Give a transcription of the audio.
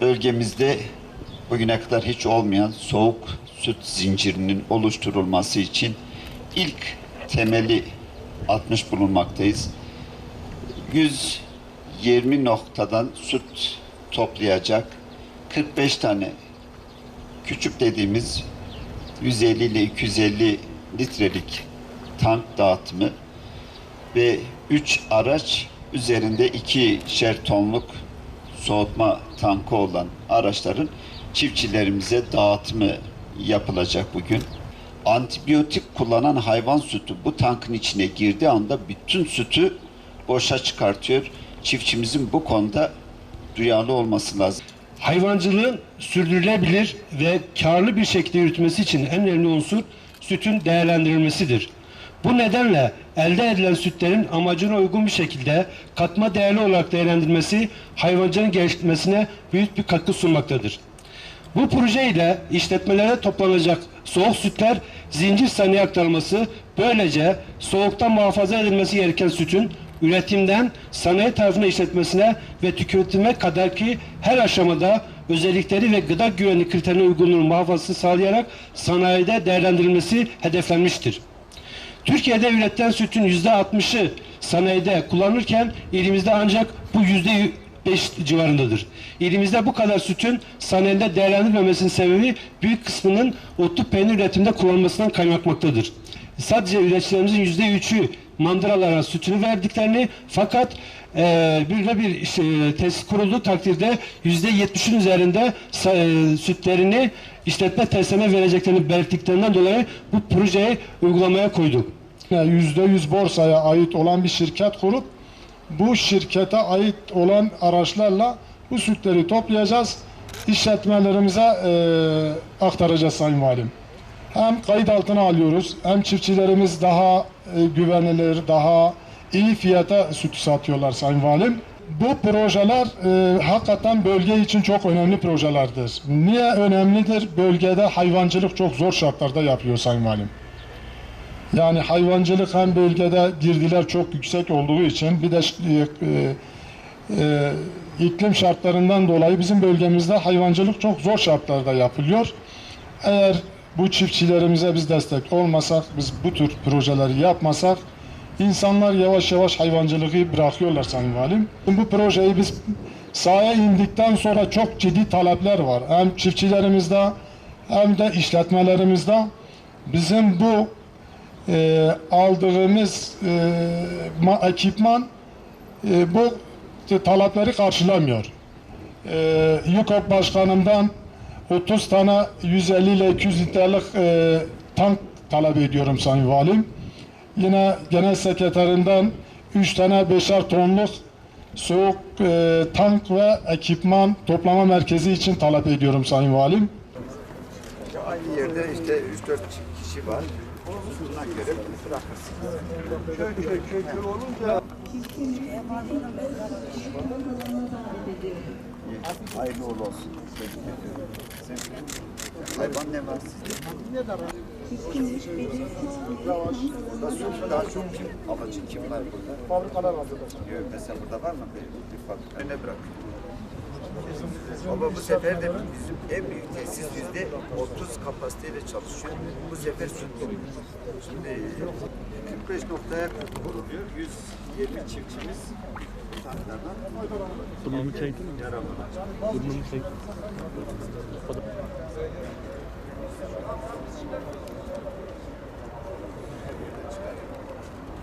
bölgemizde bugüne kadar hiç olmayan soğuk süt zincirinin oluşturulması için ilk temeli atmış bulunmaktayız. 120 noktadan süt toplayacak 45 tane küçük dediğimiz 150 ile 250 litrelik tank dağıtımı ve 3 araç üzerinde 2'şer tonluk soğutma tankı olan araçların çiftçilerimize dağıtımı yapılacak bugün. Antibiyotik kullanan hayvan sütü bu tankın içine girdiği anda bütün sütü boşa çıkartıyor. Çiftçimizin bu konuda duyarlı olması lazım. Hayvancılığın sürdürülebilir ve karlı bir şekilde yürütmesi için en önemli unsur sütün değerlendirilmesidir. Bu nedenle elde edilen sütlerin amacına uygun bir şekilde katma değerli olarak değerlendirilmesi hayvancılığın geliştirmesine büyük bir katkı sunmaktadır. Bu proje ile işletmelere toplanacak soğuk sütler zincir sanayi aktarılması böylece soğuktan muhafaza edilmesi gereken sütün üretimden sanayi tarafına işletmesine ve tüketime kadarki her aşamada özellikleri ve gıda güvenliği kriterlerine uygunluğun muhafazasını sağlayarak sanayide değerlendirilmesi hedeflenmiştir. Türkiye'de üretilen sütün yüzde 60'ı sanayide kullanılırken ilimizde ancak bu yüzde 5 civarındadır. İlimizde bu kadar sütün sanayide değerlendirilmemesinin sebebi büyük kısmının otlu peynir üretiminde kullanılmasından kaynaklanmaktadır. Sadece üreticilerimizin yüzde üçü mandıralara sütünü verdiklerini fakat e, bir bir işte, tesis kurulduğu takdirde yüzde yetmişin üzerinde e, sütlerini işletme tesislerine vereceklerini belirttiklerinden dolayı bu projeyi uygulamaya koyduk. %100 borsaya ait olan bir şirket kurup bu şirkete ait olan araçlarla bu sütleri toplayacağız. işletmelerimize e, aktaracağız Sayın Valim. Hem kayıt altına alıyoruz hem çiftçilerimiz daha e, güvenilir, daha iyi fiyata süt satıyorlar Sayın Valim. Bu projeler e, hakikaten bölge için çok önemli projelerdir. Niye önemlidir? Bölgede hayvancılık çok zor şartlarda yapıyor Sayın Valim. Yani hayvancılık hem bölgede girdiler çok yüksek olduğu için bir de e, e, iklim şartlarından dolayı bizim bölgemizde hayvancılık çok zor şartlarda yapılıyor. Eğer bu çiftçilerimize biz destek olmasak, biz bu tür projeleri yapmasak insanlar yavaş yavaş hayvancılığı bırakıyorlar Sayın Valim. Bu projeyi biz sahaya indikten sonra çok ciddi talepler var. Hem çiftçilerimizde hem de işletmelerimizde bizim bu e, aldığımız e, ma- ekipman e, bu talepleri karşılamıyor. E, YUKOP Başkanım'dan 30 tane 150 ile 200 litrelik e, tank talep ediyorum Sayın Valim. Yine Genel Sekreterinden 3 tane 5'er tonluk soğuk e, tank ve ekipman toplama merkezi için talep ediyorum Sayın Valim. Aynı yerde işte 3-4 kişi var. Bırakırsınız. Köy köy köy köy olunca Hayırlı uğurlu olsun. Hayvan ne var sizde? Burada süt daha çok kim? Alıcı kim var burada? Fabrikalar var Yok, mesela burada var mı bir, bir fabrika? Ne bırakıyor? Ama bu sefer de bizim en büyük tesis yüzde 30 kapasiteyle çalışıyor. Bu sefer süt doluyor. Şimdi 45 noktaya kuruluyor. 120 çiftçimiz Burnumu çektin mi? Burnumu çektin.